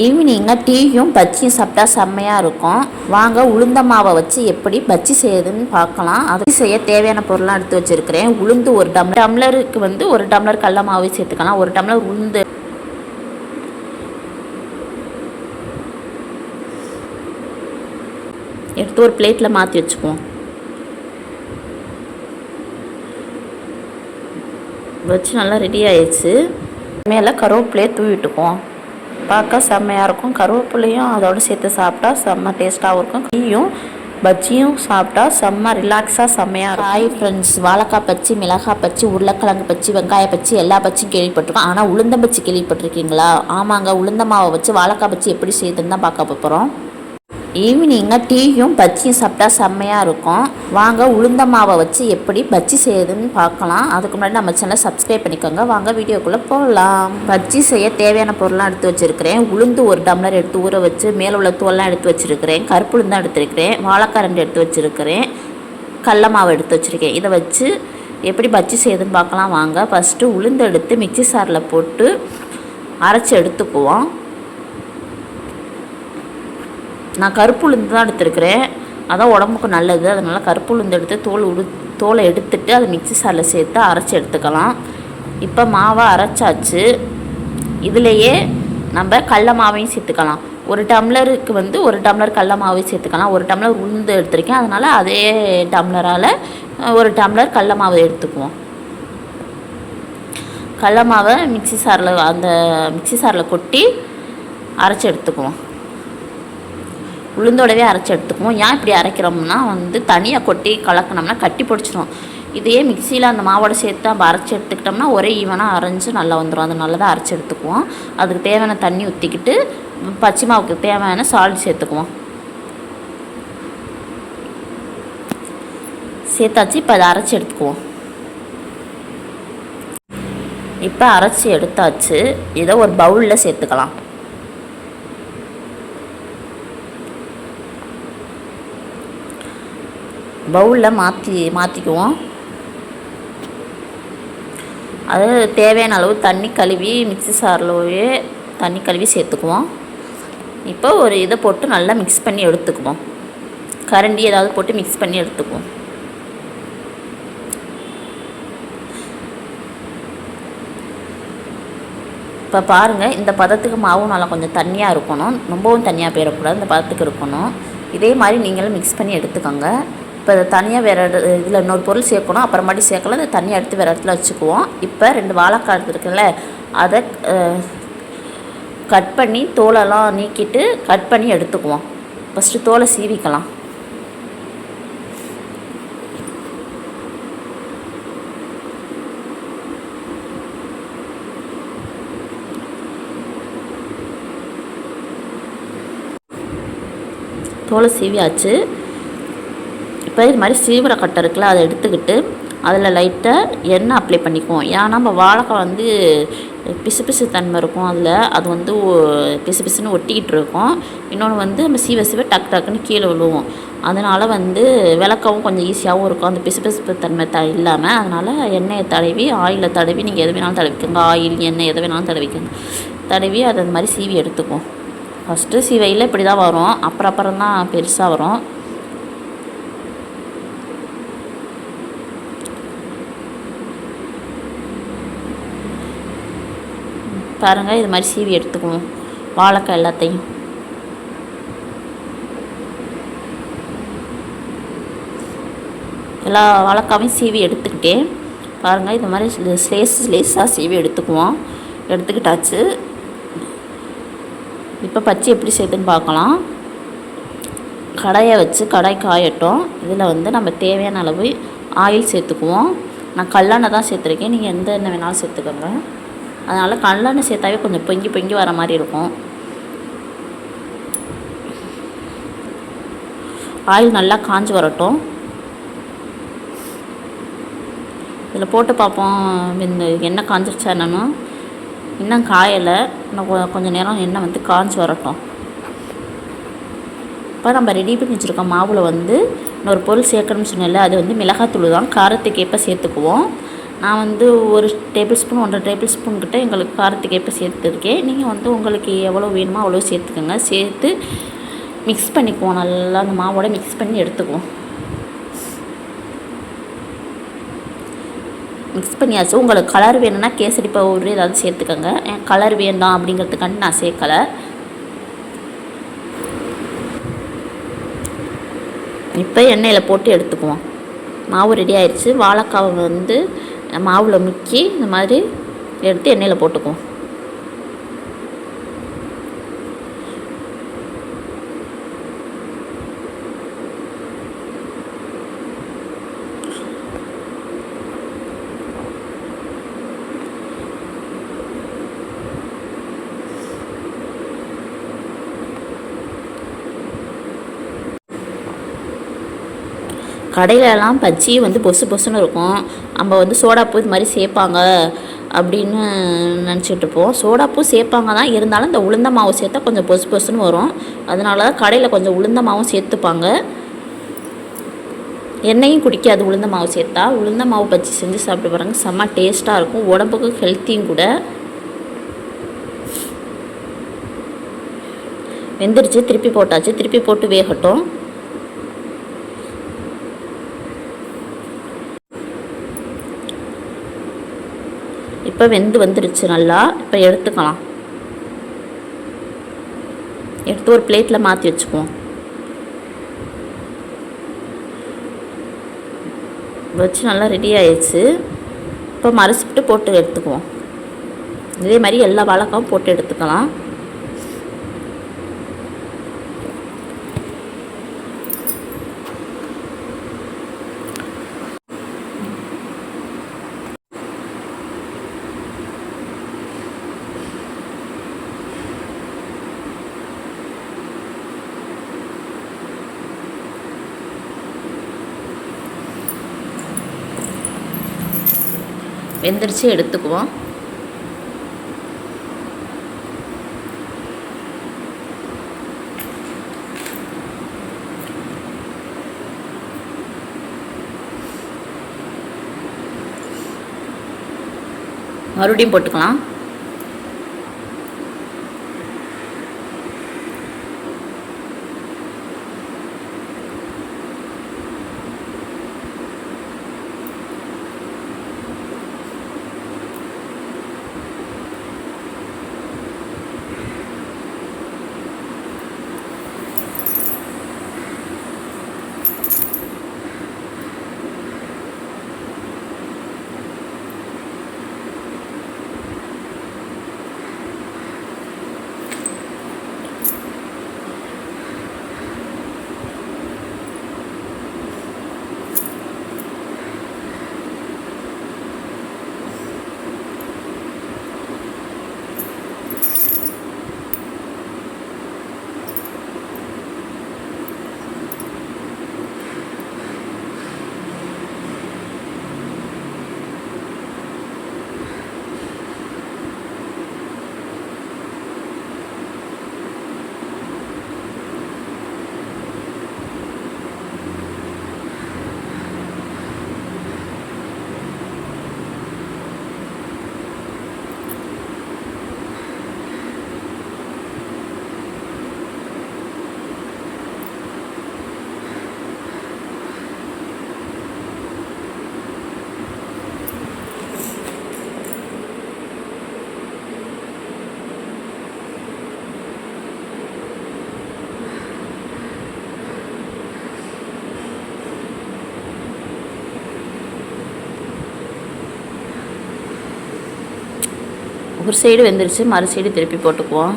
ஈவினிங்காக டீயும் பஜ்ஜியும் சாப்பிட்டா செம்மையாக இருக்கும். வாங்க உளுந்த மாவை வச்சு எப்படி பஜ்ஜி செய்யுதுன்னு பார்க்கலாம். அது செய்ய தேவையான பொருளாக எடுத்து வச்சுருக்கிறேன். உளுந்து ஒரு டம்ளர் டம்ளருக்கு வந்து ஒரு டம்ளர் கடல மாவு சேர்த்துக்கலாம். ஒரு டம்ளர் உளுந்து. எடுத்து ஒரு பிளேட்டில் மாற்றி வச்சுக்குவோம். வச்சு நல்லா ரெடி ஆயிடுச்சு. மேலே கருவேப்பிலையே தூவிட்டுக்குவோம் பார்க்க செம்மையாக இருக்கும். கருவேப்பிலையும் அதோட சேர்த்து சாப்பிட்டா செம்ம டேஸ்ட்டாகவும் இருக்கும். டீயும் பஜ்ஜியும் சாப்பிட்டா செம்ம ரிலாக்ஸாக செம்மையாக இருக்கும். ஹாய் ஃப்ரெண்ட்ஸ் வாழைக்காய் பச்சி மிளகாய் பச்சி உருளைக்கிழங்கு பச்சி வெங்காய பச்சி எல்லா பச்சியும் கேள்விப்பட்டிருக்கோம். ஆனால் உளுந்தம் பச்சி கேள்விப்பட்டிருக்கீங்களா? ஆமாங்க உளுந்த மாவை வச்சு வாழைக்காய் பச்சி எப்படி செய்யுதுன்னு தான் பார்க்க போகிறோம் ஈவினிங்காக டீயும் பஜ்ஜியும் சாப்பிட்டா செம்மையாக இருக்கும். வாங்க உளுந்த மாவை வச்சு எப்படி பஜ்ஜி செய்யுதுன்னு பார்க்கலாம். அதுக்கு முன்னாடி நம்ம சேனலை சப்ஸ்கிரைப் பண்ணிக்கோங்க. வாங்க வீடியோக்குள்ளே போகலாம் பஜ்ஜி செய்ய தேவையான பொருள்லாம் எடுத்து வச்சுருக்கிறேன். உளுந்து ஒரு டம்ளர் எடுத்து ஊற வச்சு மேலே உள்ள தோல்லாம் எடுத்து வச்சுருக்கிறேன். கருப்பு உளுந்தான் எடுத்துருக்கிறேன். வாழைக்கரண்டு எடுத்து வச்சுருக்கிறேன். கடல மாவு எடுத்து வச்சுருக்கேன். இதை வச்சு எப்படி பஜ்ஜி செய்யுதுன்னு பார்க்கலாம். வாங்க ஃபஸ்ட்டு உளுந்து எடுத்து மிக்சி சாரில் போட்டு அரைச்சி எடுத்துக்குவோம். நான் கருப்பு உளுந்து தான் எடுத்துருக்கிறேன். அதான் உடம்புக்கு நல்லது. அதனால் கருப்பு உளுந்து எடுத்து தோல் உடு தோலை எடுத்துட்டு அதை மிக்ஸி சாரில் சேர்த்து அரைச்சி எடுத்துக்கலாம். இப்போ மாவை அரைச்சாச்சு. இதுலேயே நம்ம கடல மாவையும் சேர்த்துக்கலாம். ஒரு டம்ளருக்கு வந்து ஒரு டம்ளர் கடல மாவையும் சேர்த்துக்கலாம். ஒரு டம்ளர் உளுந்து எடுத்திருக்கேன். அதனால் அதே டம்ளரால் ஒரு டம்ளர் கடல மாவை எடுத்துக்குவோம். கடல மாவை மிக்ஸி சாரில் அந்த மிக்ஸி சாரில் கொட்டி அரைச்சி எடுத்துக்குவோம். உளுந்தோடவே அரைச்சி எடுத்துக்குவோம். ஏன் இப்படி அரைக்கிறோம்னா வந்து தனியாக கொட்டி கலக்கினோம்னா கட்டி பிடிச்சிரும். இதையே மிக்சியில் அந்த மாவோட சேர்த்து நம்ம அரைச்சி எடுத்துக்கிட்டோம்னா ஒரே ஈவனாக அரைஞ்சு நல்லா வந்துடும் அது தான் அரைச்சி எடுத்துக்குவோம். அதுக்கு தேவையான தண்ணி ஊற்றிக்கிட்டு பச்சை மாவுக்கு தேவையான சால்ட் சேர்த்துக்குவோம். சேர்த்தாச்சு. இப்போ அதை அரைச்சி எடுத்துக்குவோம். இப்போ அரைச்சி எடுத்தாச்சு. இதை ஒரு பவுலில் சேர்த்துக்கலாம். பவுலில் மாற்றி மாற்றிக்குவோம் அது தேவையான அளவு தண்ணி கழுவி மிக்ஸி சாரிலவே தண்ணி கழுவி சேர்த்துக்குவோம். இப்போ ஒரு இதை போட்டு நல்லா மிக்ஸ் பண்ணி எடுத்துக்குவோம். கரண்டி ஏதாவது போட்டு மிக்ஸ் பண்ணி எடுத்துக்குவோம். இப்போ பாருங்கள் இந்த பதத்துக்கு மாவும் நல்லா கொஞ்சம் தண்ணியாக இருக்கணும். ரொம்பவும் தண்ணியாக போயிடக்கூடாது இந்த பதத்துக்கு இருக்கணும். இதே மாதிரி நீங்களும் மிக்ஸ் பண்ணி எடுத்துக்கோங்க. இப்போ இதை தனியாக வேறு இதில் இன்னொரு பொருள் சேர்க்கணும். அப்புறமாட்டி சேர்க்கலாம் இதை தனியாக எடுத்து வேறு இடத்துல வச்சுக்குவோம். இப்போ ரெண்டு வாழைக்காய் எடுத்துருக்குல்ல அதை கட் பண்ணி தோலெல்லாம் நீக்கிட்டு கட் பண்ணி எடுத்துக்குவோம். ஃபஸ்ட்டு தோலை சீவிக்கலாம். தோலை சீவியாச்சு. இப்போ இது மாதிரி சீவிர கட்டை இருக்குல்ல அதை எடுத்துக்கிட்டு அதில் லைட்டாக எண்ணெய் அப்ளை பண்ணிக்குவோம். ஏன்னா நம்ம வாழைக்காய் வந்து பிசு பிசு தன்மை இருக்கும் அதில். அது வந்து பிசு பிசுன்னு ஒட்டிக்கிட்டு இருக்கும். இன்னொன்று வந்து நம்ம சீவ சீவ டக்கு டக்குன்னு கீழே விழுவோம். அதனால் வந்து விளக்கவும் கொஞ்சம் ஈஸியாகவும் இருக்கும். அந்த பிசு பிசுப்பு தன்மை த இல்லாமல் அதனால் எண்ணெயை தடவி ஆயிலை தடவி நீங்கள் எது வேணாலும் தடவிக்கோங்க. ஆயில் எண்ணெய் எது வேணாலும் தடவிக்கோங்க. தடவி அதை அந்த மாதிரி சீவி எடுத்துக்குவோம். ஃபஸ்ட்டு சீவையில் இப்படி தான் வரும். அப்புறம் அப்புறம் தான் பெருசாக வரும். பாருங்கள் இது மாதிரி சீவி எடுத்துக்குவோம். வாழைக்காய் எல்லாத்தையும். எல்லா வாழைக்காவையும் சீவி எடுத்துக்கிட்டேன். பாருங்கள் இது மாதிரி ஸ்லேஸ் ஸ்லேஸாக சீவி எடுத்துக்குவோம். எடுத்துக்கிட்டாச்சு. இப்போ பச்சை எப்படி செய்யுதுன்னு பார்க்கலாம். கடாயை வச்சு கடாய் காயட்டும். இதில் வந்து நம்ம தேவையான அளவு ஆயில் சேர்த்துக்குவோம். நான் கல்லெண்ணெய் தான் சேர்த்துருக்கேன். நீங்கள் எந்த எண்ணெய் வேணாலும் சேர்த்துக்கோங்க. அதனால் கல்லெண்ணெய் சேர்த்தாவே கொஞ்சம் பொங்கி பொங்கி வர மாதிரி இருக்கும். ஆயில் நல்லா காஞ்சி வரட்டும். இதில் போட்டு பார்ப்போம் இந்த எண்ணெய் காஞ்சிருச்சா என்னன்னு. இன்னும் காயலை. இன்னும் கொஞ்சம் நேரம் எண்ணெய் வந்து காஞ்சி வரட்டும். இப்போ நம்ம ரெடி பண்ணி வச்சுருக்க மாவில் வந்து இன்னொரு பொருள் சேர்க்கணும்னு சொன்னேன்ல அது வந்து மிளகாத்தூள் தான். காரத்துக்கு எப்போ சேர்த்துக்குவோம். நான் வந்து ஒரு டேபிள் ஸ்பூன் ஒன்றரை டேபிள் ஸ்பூன் கிட்ட எங்களுக்கு காரத்துக்கு எப்போ சேர்த்துருக்கேன் நீங்கள் வந்து உங்களுக்கு எவ்வளோ வேணுமோ அவ்வளோ சேர்த்துக்கோங்க. சேர்த்து மிக்ஸ் பண்ணிக்குவோம். நல்லா அந்த மாவோட மிக்ஸ் பண்ணி எடுத்துக்குவோம். மிக்ஸ் பண்ணியாச்சு. உங்களுக்கு கலர் வேணும்னா கேசரி பவுடர் ஏதாவது சேர்த்துக்கோங்க. என் கலர் வேண்டாம் அப்படிங்கிறதுக்காண்டி நான் சேர்க்கலை. இப்போ எண்ணெயில் போட்டு எடுத்துக்குவோம். மாவு ரெடி ஆயிடுச்சு வாழைக்காவை வந்து மாவில் முக்கி இந்த மாதிரி எடுத்து எண்ணெயில் போட்டுக்குவோம். கடையிலலாம் பஜ்ஜி வந்து பொசு பொசுன்னு இருக்கும். நம்ம வந்து சோடாப்பூ இது மாதிரி சேர்ப்பாங்க அப்படின்னு நினச்சிட்டு இருப்போம். சோடாப்பூ சேர்ப்பாங்க தான். இருந்தாலும் இந்த உளுந்த மாவு சேர்த்தா கொஞ்சம் பொசு பொசுன்னு வரும். அதனால தான் கடையில் கொஞ்சம் உளுந்த மாவும் சேர்த்துப்பாங்க. எண்ணெயும் குடிக்காது உளுந்த மாவு சேர்த்தா. உளுந்த மாவு பஜ்ஜி செஞ்சு சாப்பிட்டு பாருங்க. செம்ம டேஸ்ட்டாக இருக்கும். உடம்புக்கு ஹெல்த்தியும் கூட. வெந்துருச்சு. திருப்பி போட்டாச்சு. திருப்பி போட்டு வேகட்டும். இப்போ வெந்து வந்துருச்சு நல்லா. இப்போ எடுத்துக்கலாம். எடுத்து ஒரு பிளேட்டில் மாற்றி வச்சுக்குவோம். வச்சு நல்லா ரெடி ஆயிடுச்சு. இப்போ மறைச்சிட்டு போட்டு எடுத்துக்குவோம். இதே மாதிரி எல்லா வாழைக்காவும் போட்டு எடுத்துக்கலாம். வெந்துருச்சு எடுத்துக்குவோம். மறுபடியும் போட்டுக்கலாம். ஒரு சைடு வெந்துருச்சு மறு சைடு திருப்பி போட்டுக்குவோம்.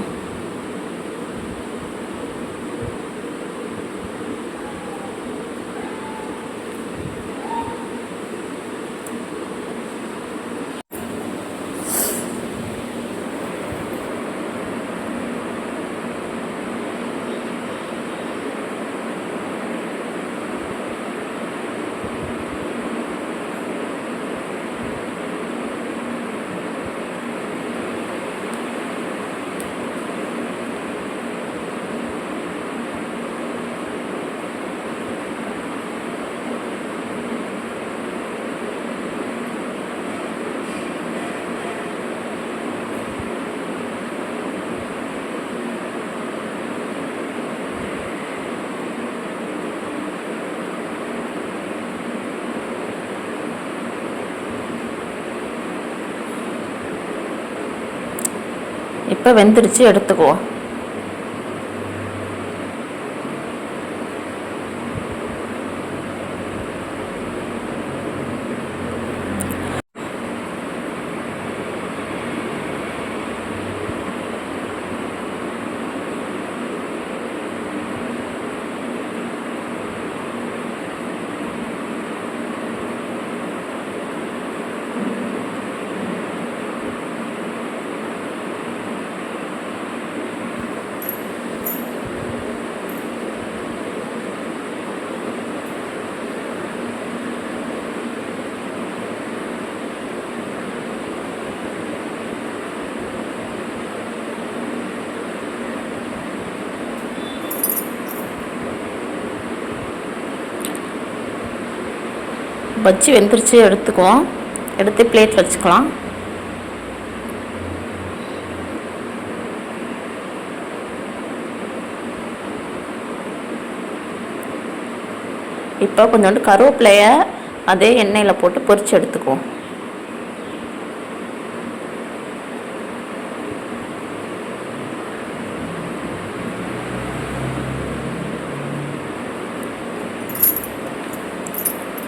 இப்போ வெந்துடுச்சு எடுத்துக்குவோம். பஜ்ஜி வெந்துருச்சு எடுத்துக்குவோம். எடுத்து பிளேட் வச்சுக்கலாம். இப்போ கொஞ்சோண்டு கருவேப்பிலையை அதே எண்ணெயில் போட்டு பொரித்து எடுத்துக்குவோம்.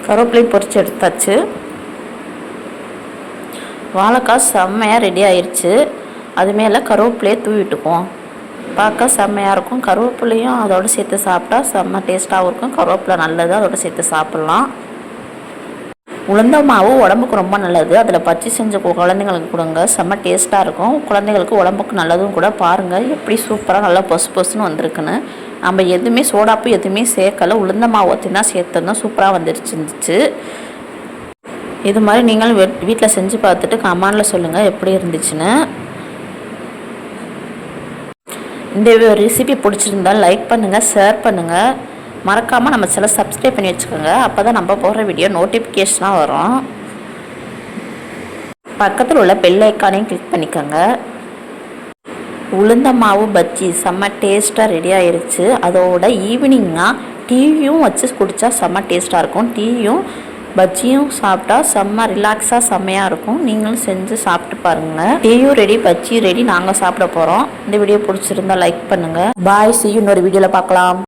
கருவேப்பிலையும் பொறிச்சு எடுத்தாச்சு. வாழைக்காய் செம்மையாக ரெடி ஆயிடுச்சு அது மேலே கருவேப்பிலையை தூவிட்டுக்குவோம் பார்க்க செம்மையாக இருக்கும். கருவேப்பிலையும் அதோடு சேர்த்து சாப்பிட்டா செம்ம டேஸ்ட்டாகவும் இருக்கும். கருவேப்பிலை நல்லது அதோடு சேர்த்து சாப்பிட்லாம். உளுந்த மாவு உடம்புக்கு ரொம்ப நல்லது. அதில் பச்சி செஞ்ச கு- குழந்தைங்களுக்கு கொடுங்க. செம்ம டேஸ்ட்டாக இருக்கும். குழந்தைங்களுக்கு உடம்புக்கு நல்லதும் கூட பாருங்கள் எப்படி சூப்பராக நல்லா பொசு பொசுன்னு வந்திருக்குன்னு. நம்ம எதுவுமே சோடாப்பு எதுவுமே சேர்க்கல. உளுந்த மாவு ஊற்றி தான் சேர்த்துருந்தோம் சூப்பராக வந்துருச்சுருந்துச்சு இது மாதிரி நீங்களும் வீட்டில் செஞ்சு பார்த்துட்டு கமானில் சொல்லுங்கள் எப்படி இருந்துச்சுன்னு. இந்த ரெசிபி பிடிச்சிருந்தா லைக் பண்ணுங்கள் ஷேர் பண்ணுங்கள் மறக்காமல் நம்ம சில சப்ஸ்கிரைப் பண்ணி வச்சுக்கோங்க. அப்போ தான் நம்ம போடுற வீடியோ நோட்டிஃபிகேஷனாக வரும். பக்கத்தில் உள்ள பெல் ஐக்கானையும் கிளிக் பண்ணிக்கோங்க. உளுந்த மாவு பஜ்ஜி செம்ம டேஸ்ட்டாக ரெடி ஆயிடுச்சு அதோட ஈவினிங்காக டீயும் வச்சு குடித்தா செம்ம டேஸ்ட்டாக இருக்கும். டீயும் பஜ்ஜியும் சாப்பிட்டா செம்ம ரிலாக்ஸாக செம்மையாக இருக்கும். நீங்களும் செஞ்சு சாப்பிட்டு பாருங்கள் டீயும் ரெடி பஜ்ஜியும் ரெடி நாங்கள் சாப்பிட போகிறோம் இந்த வீடியோ பிடிச்சிருந்தா லைக் பண்ணுங்கள் பாய் சி இன்னொரு வீடியோவில் பார்க்கலாம்.